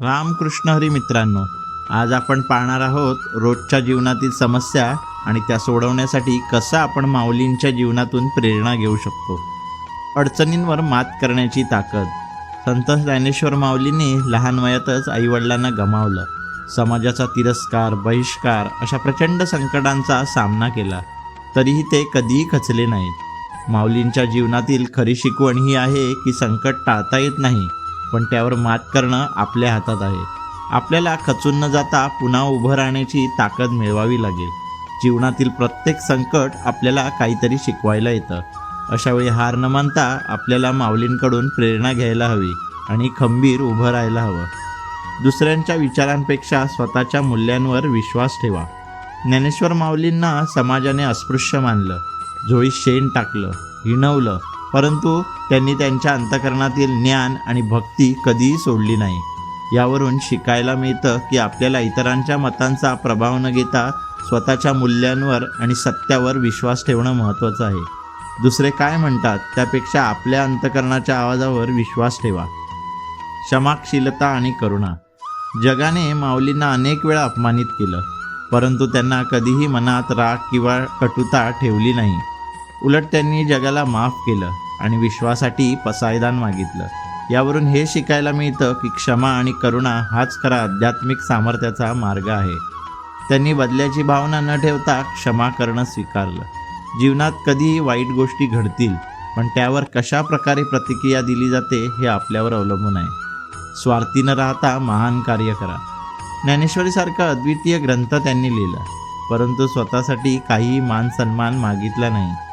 रामकृष्ण हरी मित्रांनो आज आपण पाहणार आहोत रोजच्या जीवनातील समस्या आणि त्या सोडवण्यासाठी कसं आपण माऊलींच्या जीवनातून प्रेरणा घेऊ शकतो. अडचणींवर मात करण्याची ताकद. संत ज्ञानेश्वर माऊलींनी लहान वयातच आईवडिलांना गमावलं. समाजाचा तिरस्कार बहिष्कार अशा प्रचंड संकटांचा सामना केला. तरीही ते कधीही खचले नाहीत. माऊलींच्या जीवनातील खरी शिकवण ही आहे की संकट टाळता येत नाही. पण त्यावर मात करणं आपल्या हातात आहे. आपल्याला खचून न जाता पुन्हा उभं राहण्याची ताकद मिळवावी लागेल. जीवनातील प्रत्येक संकट आपल्याला काहीतरी शिकवायला येतं. अशावेळी हार न मानता आपल्याला माऊलींकडून प्रेरणा घ्यायला हवी आणि खंबीर उभं राहायला हवं. दुसऱ्यांच्या विचारांपेक्षा स्वतःच्या मूल्यांवर विश्वास ठेवा. ज्ञानेश्वर माऊलींना समाजाने अस्पृश्य मानलं. झोळी शेण टाकलं हिणवलं परंतु त्यांनी त्यांच्या अंतकरणातील ज्ञान आणि भक्ती कधीही सोडली नाही. यावरून शिकायला मिळतं की आपल्याला इतरांच्या मतांचा प्रभाव न घेता स्वतःच्या मूल्यांवर आणि सत्यावर विश्वास ठेवणं महत्त्वाचं आहे. दुसरे काय म्हणतात? त्यापेक्षा आपल्या अंतकरणाच्या आवाजावर विश्वास ठेवा. क्षमाशीलता आणि करुणा. जगाने माऊलींना अनेक वेळा अपमानित केलं परंतु त्यांना कधीही मनात राग किंवा कटुता ठेवली नाही. उलट त्यांनी जगाला माफ केलं आणि विश्वासाठी पसायदान मागितलं. यावरून हे शिकायला मिळतं की क्षमा आणि करुणा हाच खरा आध्यात्मिक सामर्थ्याचा मार्ग आहे. त्यांनी बदल्याची भावना न ठेवता क्षमा करणं स्वीकारलं. जीवनात कधीही वाईट गोष्टी घडतील पण त्यावर कशा प्रकारे प्रतिक्रिया दिली जाते हे आपल्यावर अवलंबून आहे. स्वार्थी न राहता महान कार्य करा. ज्ञानेश्वरीसारखा अद्वितीय ग्रंथ त्यांनी लिहिला परंतु स्वतःसाठी काहीही मान सन्मान मागितला नाही.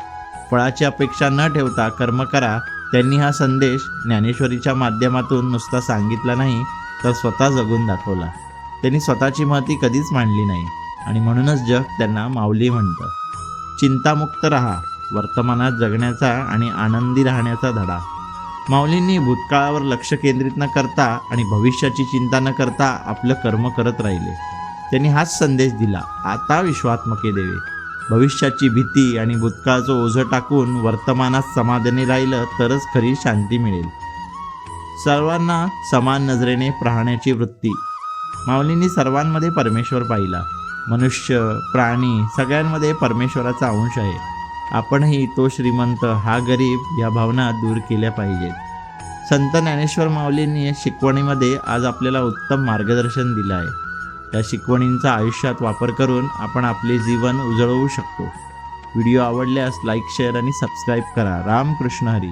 फळाची अपेक्षा न ठेवता कर्म करा त्यांनी हा संदेश ज्ञानेश्वरीच्या माध्यमातून नुसता सांगितला नाही तर स्वतः जगून दाखवला. त्यांनी स्वतःची महती कधीच मांडली नाही आणि म्हणूनच जग त्यांना माऊली म्हणतं. चिंतामुक्त राहा वर्तमानात जगण्याचा आणि आनंदी राहण्याचा धडा. माऊलींनी भूतकाळावर लक्ष केंद्रित न करता आणि भविष्याची चिंता न करता आपलं कर्म करत राहिले. त्यांनी हाच संदेश दिला आता विश्वात्मके देवे. भविष्याची भीती आणि भूतकाळचं ओझं टाकून वर्तमानात समाधानी राहिलं तरच खरी शांती मिळेल. सर्वांना समान नजरेने पाहण्याची वृत्ती. माऊलींनी सर्वांमध्ये परमेश्वर पाहिला. मनुष्य प्राणी सगळ्यांमध्ये परमेश्वराचा अंश आहे. आपणही तो श्रीमंत हा गरीब या भावना दूर केल्या पाहिजेत. संत ज्ञानेश्वर माऊलींनी शिकवणीमध्ये आज आपल्याला उत्तम मार्गदर्शन दिलं आहे. त्या शिकवणींचा आयुष्यात वापर करून आपण आपले जीवन उजळवू शकतो. व्हिडिओ आवडल्यास लाईक शेअर आणि सबस्क्राईब करा. रामकृष्ण हरी.